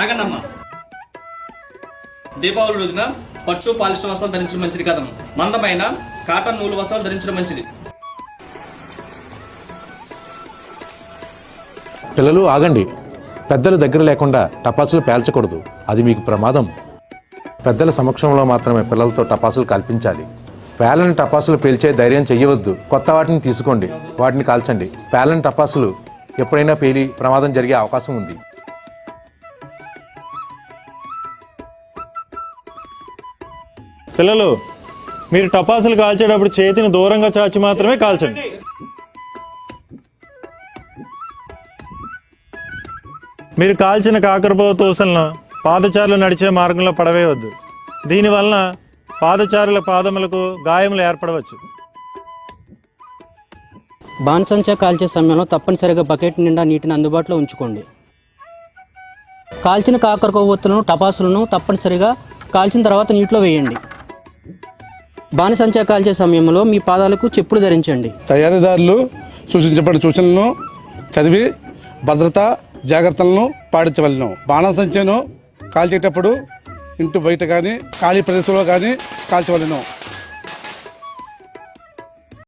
ఆగండమ్మ. దీపావళి రోజున పట్టు పాలిస్టర్ వస్త్రాలు ధరించడం మంచిది కదమ్మ. మందమైన కాటన్ నూలు వస్త్రాలు ధరించడం మంచిది. పిల్లలు ఆగండి. పెద్దలు దగ్గర లేకుండా టపాసులు పేల్చకూడదు. అది మీకు ప్రమాదం. పెద్దల సమక్షంలో మాత్రమే పిల్లలతో టపాసులు కల్పించాలి. పేలని టపాసులు పేల్చే ధైర్యం చెయ్యవద్దు. కొత్త వాటిని తీసుకోండి. వాటిని కాల్చండి. పేలని టపాసులు ఎప్పుడైనా పేలి ప్రమాదం జరిగే అవకాశం ఉంది. పిల్లలు మీరు టపాసులు కాల్చేటప్పుడు చేతిని దూరంగా చాచి మాత్రమే కాల్చండి. మీరు కాల్చిన కాకరపోత తోసలను పాదచారులు నడిచే మార్గంలో పడవేయవద్దు. దీనివలన పాదచారుల పాదములకు గాయములు ఏర్పడవచ్చు. బాణసంచా కాల్చే సమయంలో తప్పనిసరిగా బకెట్ నిండా నీటిని అందుబాటులో ఉంచుకోండి. కాల్చిన కాకర కొవ్వొత్తులను టపాసులను తప్పనిసరిగా కాల్చిన తర్వాత నీటిలో వేయండి. బాణసంచా కాల్చే సమయంలో మీ పాదాలకు చెప్పులు ధరించండి. తయారీదారులు సూచించబడిన సూచనలను చదివి భద్రత జాగ్రత్తలను పాటించవలను. బాణసంచను కాల్చేటప్పుడు ఇంటి బయట కానీ ఖాళీ ప్రదేశంలో కానీ కాల్చవలను.